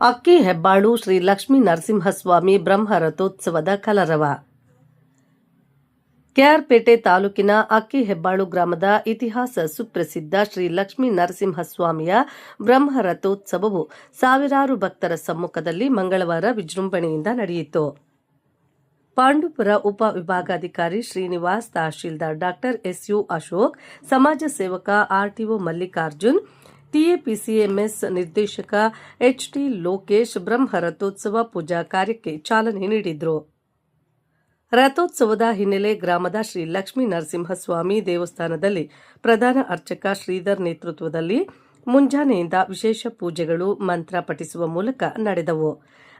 ಅಕ್ಕಿ ಹೆಬ್ಬಾಳು ಶ್ರೀ ಲಕ್ಷ್ಮೀ ನರಸಿಂಹಸ್ವಾಮಿ ಬ್ರಹ್ಮ ರಥೋತ್ಸವದ ಕಲರವ. ಕೆಆರ್ಪೇಟೆ ತಾಲೂಕಿನ ಅಕ್ಕಿ ಹೆಬ್ಬಾಳು ಗ್ರಾಮದ ಇತಿಹಾಸ ಸುಪ್ರಸಿದ್ಧ ಶ್ರೀ ಲಕ್ಷ್ಮೀ ನರಸಿಂಹಸ್ವಾಮಿಯ ಬ್ರಹ್ಮ ರಥೋತ್ಸವವು ಸಾವಿರಾರು ಭಕ್ತರ ಸಮ್ಮುಖದಲ್ಲಿ ಮಂಗಳವಾರ ವಿಜೃಂಭಣೆಯಿಂದ ನಡೆಯಿತು. ಪಾಂಡುಪುರ ಉಪ ವಿಭಾಗಾಧಿಕಾರಿ Srinivas, tahsildar doctor S U Ashok, ಸಮಾಜ ಸೇವಕ ಆರ್ಟಿಒ ಮಲ್ಲಿಕಾರ್ಜುನ್ ಟಿಎಪಿಸಿಎಂಎಸ್ ನಿರ್ದೇಶಕ ಎಚ್ಟಿ ಲೋಕೇಶ್ ಬ್ರಹ್ಮ ರಥೋತ್ಸವ ಪೂಜಾ ಕಾರ್ಯಕ್ಕೆ ಚಾಲನೆ ನೀಡಿದರು. ರಥೋತ್ಸವದ ಹಿನ್ನೆಲೆ ಗ್ರಾಮದ ಶ್ರೀ ಲಕ್ಷ್ಮೀ ನರಸಿಂಹಸ್ವಾಮಿ ದೇವಸ್ಥಾನದಲ್ಲಿ ಪ್ರಧಾನ ಅರ್ಚಕ ಶ್ರೀಧರ್ ನೇತೃತ್ವದಲ್ಲಿ ಮುಂಜಾನೆಯಿಂದ ವಿಶೇಷ ಪೂಜೆಗಳು ಮಂತ್ರ ಪಠಿಸುವ ಮೂಲಕ ನಡೆದವು.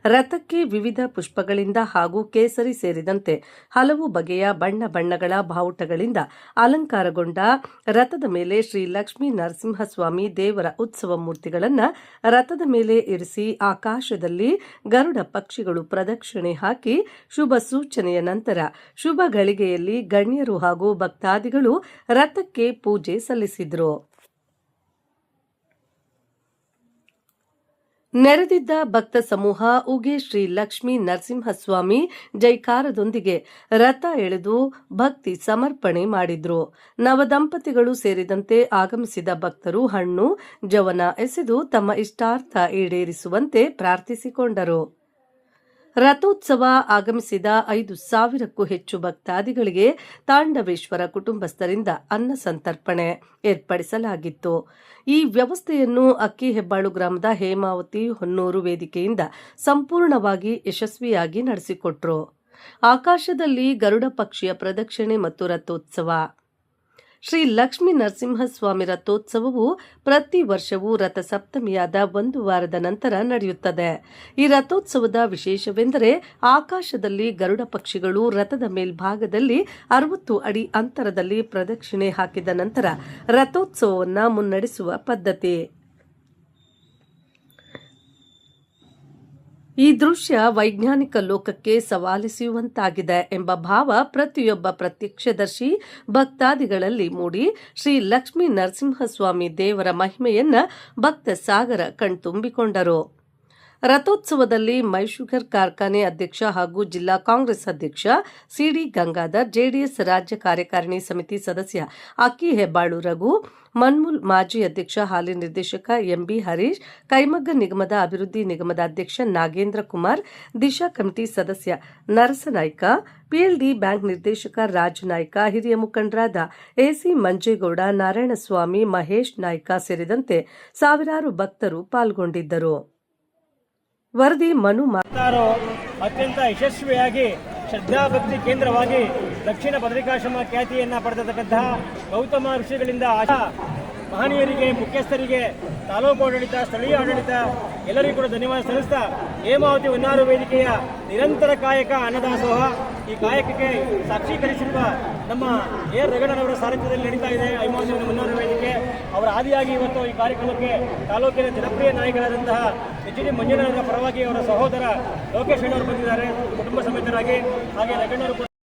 ರಥಕ್ಕೆ ವಿವಿಧ ಪುಷ್ಪಗಳಿಂದ ಹಾಗೂ ಕೇಸರಿ ಸೇರಿದಂತೆ ಹಲವು ಬಗೆಯ ಬಣ್ಣ ಬಣ್ಣಗಳ ಬಾವುಟಗಳಿಂದ ಅಲಂಕಾರಗೊಂಡ ರಥದ ಮೇಲೆ ಶ್ರೀ ಲಕ್ಷ್ಮೀ ನರಸಿಂಹಸ್ವಾಮಿ ದೇವರ ಉತ್ಸವ ಮೂರ್ತಿಗಳನ್ನು ರಥದ ಮೇಲೆ ಇರಿಸಿ ಆಕಾಶದಲ್ಲಿ ಗರುಡ ಪಕ್ಷಿಗಳು ಪ್ರದಕ್ಷಿಣೆ ಹಾಕಿ ಶುಭ ಸೂಚನೆಯ ನಂತರ ಶುಭ ಗಳಿಗೆಯಲ್ಲಿ ಗಣ್ಯರು ಹಾಗೂ ಭಕ್ತಾದಿಗಳು ರಥಕ್ಕೆ ಪೂಜೆ ಸಲ್ಲಿಸಿದರು. ನೆರೆದಿದ್ದ ಭಕ್ತ ಸಮೂಹ ಉಗೆ ಶ್ರೀ ಲಕ್ಷ್ಮೀ ನರಸಿಂಹಸ್ವಾಮಿ ಜೈಕಾರದೊಂದಿಗೆ ರಥ ಎಳೆದು ಭಕ್ತಿ ಸಮರ್ಪಣೆ ಮಾಡಿದ್ರು. ನವದಂಪತಿಗಳು ಸೇರಿದಂತೆ ಆಗಮಿಸಿದ ಭಕ್ತರು ಹಣ್ಣು, ಜವನ ಎಸೆದು ತಮ್ಮ ಇಷ್ಟಾರ್ಥ ಈಡೇರಿಸುವಂತೆ ಪ್ರಾರ್ಥಿಸಿಕೊಂಡರು. ರಥೋತ್ಸವ ಆಗಮಿಸಿದ ಐದು ಸಾವಿರಕ್ಕೂ ಹೆಚ್ಚು ಭಕ್ತಾದಿಗಳಿಗೆ ತಾಂಡವೇಶ್ವರ ಕುಟುಂಬಸ್ಥರಿಂದ ಅನ್ನ ಸಂತರ್ಪಣೆ ಏರ್ಪಡಿಸಲಾಗಿತ್ತು. ಈ ವ್ಯವಸ್ಥೆಯನ್ನು ಅಕ್ಕಿ ಹೆಬ್ಬಾಳು ಗ್ರಾಮದ ಹೇಮಾವತಿ ಹೊನ್ನೂರು ವೇದಿಕೆಯಿಂದ ಸಂಪೂರ್ಣವಾಗಿ ಯಶಸ್ವಿಯಾಗಿ ನಡೆಸಿಕೊಟ್ರು. ಆಕಾಶದಲ್ಲಿ ಗರುಡ ಪಕ್ಷಿಯ ಪ್ರದಕ್ಷಿಣೆ ಮತ್ತು ರಥೋತ್ಸವ. ಶ್ರೀ ಲಕ್ಷ್ಮೀ ನರಸಿಂಹಸ್ವಾಮಿ ರಥೋತ್ಸವವು ಪ್ರತಿ ವರ್ಷವೂ ರಥಸಪ್ತಮಿಯಾದ ಒಂದು ವಾರದ ನಂತರ ನಡೆಯುತ್ತದೆ. ಈ ರಥೋತ್ಸವದ ವಿಶೇಷವೆಂದರೆ ಆಕಾಶದಲ್ಲಿ ಗರುಡ ಪಕ್ಷಿಗಳು ರಥದ ಮೇಲ್ಭಾಗದಲ್ಲಿ ಅರವತ್ತು ಅಡಿ ಅಂತರದಲ್ಲಿ ಪ್ರದಕ್ಷಿಣೆ ಹಾಕಿದ ನಂತರ ರಥೋತ್ಸವವನ್ನು ಮುನ್ನಡೆಸುವ ಪದ್ಧತಿ. ಈ ದೃಶ್ಯ ವೈಜ್ಞಾನಿಕ ಲೋಕಕ್ಕೆ ಸವಾಲಿಸುವಂತಾಗಿದೆ ಎಂಬ ಭಾವ ಪ್ರತಿಯೊಬ್ಬ ಪ್ರತ್ಯಕ್ಷದರ್ಶಿ ಭಕ್ತಾದಿಗಳಲ್ಲಿ ಮೂಡಿ ಶ್ರೀ ಲಕ್ಷ್ಮೀ ನರಸಿಂಹಸ್ವಾಮಿ ದೇವರ ಮಹಿಮೆಯನ್ನ ಭಕ್ತ ಸಾಗರ ಕಣ್ತುಂಬಿಕೊಂಡರು. ರಥೋತ್ಸವದಲ್ಲಿ ಮೈಶುಗರ್ ಕಾರ್ಖಾನೆ ಅಧ್ಯಕ್ಷ ಹಾಗೂ ಜಿಲ್ಲಾ ಕಾಂಗ್ರೆಸ್ ಅಧ್ಯಕ್ಷ ಸಿಡಿ ಗಂಗಾಧರ್, ಜೆಡಿಎಸ್ ರಾಜ್ಯ ಕಾರ್ಯಕಾರಿಣಿ ಸಮಿತಿ ಸದಸ್ಯ ಅಕ್ಕಿ ಹೆಬ್ಬಾಳು ರಘು, ಮನ್ಮುಲ್ ಮಾಜಿ ಅಧ್ಯಕ್ಷ, ಹಾಲಿ ನಿರ್ದೇಶಕ ಎಂಬಿ ಹರೀಶ್, ಕೈಮಗ್ಗ ನಿಗಮದ ಅಭಿವೃದ್ಧಿ ನಿಗಮದ ಅಧ್ಯಕ್ಷ ನಾಗೇಂದ್ರ ಕುಮಾರ್, ದಿಶಾ ಕಮಿಟಿ ಸದಸ್ಯ ನರಸನಾಯ್ಕ ಪಿಎಲ್ಡಿ ಬ್ಯಾಂಕ್ ನಿರ್ದೇಶಕ ರಾಜ್ ನಾಯ್ಕ, ಹಿರಿಯ ಮುಖಂಡರಾದ ಎಸಿ ಮಂಜೇಗೌಡ, ನಾರಾಯಣಸ್ವಾಮಿ, ಮಹೇಶ್ ನಾಯ್ಕ ಸೇರಿದಂತೆ ಸಾವಿರಾರು ಭಕ್ತರು ಪಾಲ್ಗೊಂಡಿದ್ದರು. ವರದಿ ಮನು ಮಾತಾರೋ ಅತ್ಯಂತ ಯಶಸ್ವಿಯಾಗಿ ಶ್ರದ್ಧಾಭಕ್ತಿ ಕೇಂದ್ರವಾಗಿ ದಕ್ಷಿಣ ಪತ್ರಿಕಾಶ್ರಮ ಖ್ಯಾತಿಯನ್ನ ಪಡೆದಿರತಕ್ಕಂತಹ ಗೌತಮ ಋಷಿಗಳಿಂದ ಆಶಾ ಮಹನೀಯರಿಗೆ, ಮುಖ್ಯಸ್ಥರಿಗೆ, ತಾಲೂಕು ಆಡಳಿತ, ಸ್ಥಳೀಯ ಆಡಳಿತ ಎಲ್ಲರಿಗೂ ಕೂಡ ಧನ್ಯವಾದ ಸಲ್ಲಿಸ್ತಾ ಹೇಮಾವತಿ ಉನ್ನಾರು ವೇದಿಕೆಯ ನಿರಂತರ ಕಾಯಕ ಅನ್ನದಾಸೋಹ ಈ ಕಾಯಕಕ್ಕೆ ಸಾಕ್ಷೀಕರಿಸಿರುವ ನಮ್ಮ ಎ ರಗಣನವರ ಸಾರಥ್ಯದಲ್ಲಿ ನಡೀತಾ ಇದೆ. ಹೈಮಾವತಿ ಉನ್ನಾರು ವೇದಿಕೆ. ಅವರ ಆದಿಯಾಗಿ ಇವತ್ತು ಈ ಕಾರ್ಯಕ್ರಮಕ್ಕೆ ತಾಲೂಕಿನ ಜನಪ್ರಿಯ ನಾಯಕರಾದಂತಹ ಎಚ್ ಡಿ ಮಂಜುನಾಥರ ಪರವಾಗಿ ಅವರ ಸಹೋದರ ಲೋಕೇಶ್ ಅಣ್ಣವರು ಬಂದಿದ್ದಾರೆ. ಕುಟುಂಬ ಸಮೇತರಾಗಿ. ಹಾಗೆ ರಗಣ್ಣವರು